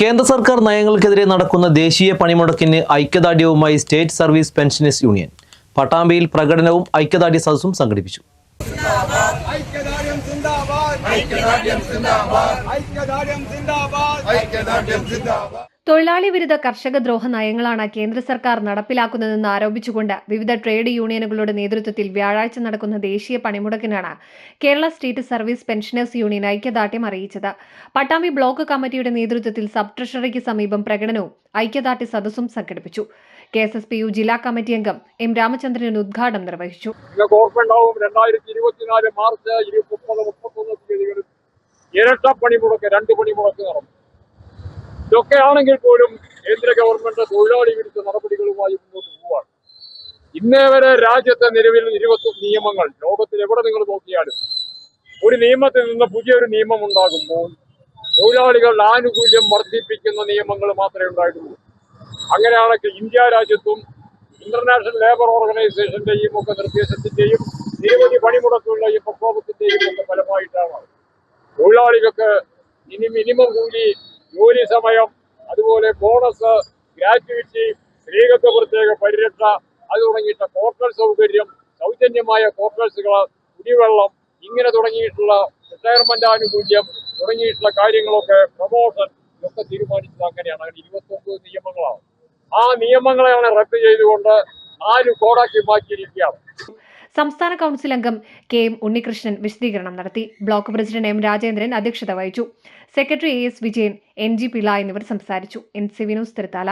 കേന്ദ്ര സർക്കാർ നയങ്ങൾക്കെതിരെ നടക്കുന്ന ദേശീയ പണിമുടക്കിന് ഐക്യദാർഢ്യവുമായി സ്റ്റേറ്റ് സർവീസ് പെൻഷനേഴ്സ് യൂണിയൻ. പട്ടാമ്പിയിൽ പ്രകടനവും ഐക്യദാർഢ്യ സദസ്സും സംഘടിപ്പിച്ചു. തൊഴിലാളി വിരുദ്ധ കർഷക ദ്രോഹ നയങ്ങളാണ് കേന്ദ്ര സർക്കാർ നടപ്പിലാക്കുന്നതെന്ന് ആരോപിച്ചുകൊണ്ട് വിവിധ ട്രേഡ് യൂണിയനുകളുടെ നേതൃത്വത്തിൽ വ്യാഴാഴ്ച നടക്കുന്ന ദേശീയ പണിമുടക്കിനാണ് Kerala state service pensioners union ഐക്യദാർഢ്യം അറിയിച്ചത്. പട്ടാമ്പി ബ്ലോക്ക് കമ്മിറ്റിയുടെ നേതൃത്വത്തിൽ സബ് ട്രഷറിക്ക് സമീപം പ്രകടനവും ഐക്യദാർഢ്യ സദസ്സും സംഘടിപ്പിച്ചു. K S S P U ജില്ലാ കമ്മിറ്റി അംഗം എം രാമചന്ദ്രൻ ഉദ്ഘാടനം നിർവഹിച്ചു. ഇരട്ട പണിമുടക്ക് രണ്ട് പണിമുടക്ക് നടന്നു. ഇതൊക്കെ ആണെങ്കിൽ പോലും കേന്ദ്ര ഗവൺമെന്റ് തൊഴിലാളി വിരുദ്ധ നടപടികളുമായി മുന്നോട്ട് പോവാണ്. ഇന്നേ വരെ രാജ്യത്തെ നിലവിൽ ഇരുപത്തി നിയമങ്ങൾ ലോകത്തിൽ എവിടെ നിങ്ങൾ നോക്കിയാലും ഒരു നിയമത്തിൽ നിന്ന് പുതിയൊരു നിയമം ഉണ്ടാകുമ്പോൾ തൊഴിലാളികളുടെ ആനുകൂല്യം വർദ്ധിപ്പിക്കുന്ന നിയമങ്ങൾ മാത്രമേ ഉണ്ടായിട്ടുള്ളൂ. അങ്ങനെയാണെങ്കിൽ ഇന്ത്യ രാജ്യത്തും ഇന്റർനാഷണൽ ലേബർ ഓർഗനൈസേഷന്റെയും ഒക്കെ നിർദ്ദേശത്തിന്റെയും നിരവധി പണിമുടക്കുകളുടെയും പ്രക്ഷോഭത്തിന്റെയും ഒക്കെ ഫലമായിട്ടാണ്. തൊഴിലാളികൾക്ക് ഇനി മിനിമം കൂലി ജോലി സമയം അതുപോലെ ബോണസ് ഗ്രാറ്റുവിറ്റി സ്ത്രീകൾക്ക് പ്രത്യേക പരിരക്ഷ അത് തുടങ്ങിയിട്ട് ഹോട്ടൽ സൗകര്യം സൗജന്യമായ ഹോട്ടൽസുകൾ കുടിവെള്ളം ഇങ്ങനെ തുടങ്ങിയിട്ടുള്ള റിട്ടയർമെന്റ് ആനുകൂല്യം തുടങ്ങിയിട്ടുള്ള കാര്യങ്ങളൊക്കെ പ്രൊമോഷൻ ഇതൊക്കെ തീരുമാനിച്ചത് അങ്ങനെയാണ്. അങ്ങനെ ഇരുപത്തൊമ്പത് നിയമങ്ങളാണ്. ആ നിയമങ്ങളെയാണ് റദ്ദ് ചെയ്തുകൊണ്ട് നാല് കോടാക്കി മാറ്റിയിരിക്കുകയാണ്. സംസ്ഥാന കൗൺസിൽ അംഗം കെ എം ഉണ്ണികൃഷ്ണൻ വിശദീകരണം നടത്തി. ബ്ലോക്ക് പ്രസിഡന്റ് എം രാജേന്ദ്രൻ അധ്യക്ഷത വഹിച്ചു. Secretary A S Vijayan N G Pillai എന്നിവർ സംസാരിച്ചു. N C Vinos Thiruthala.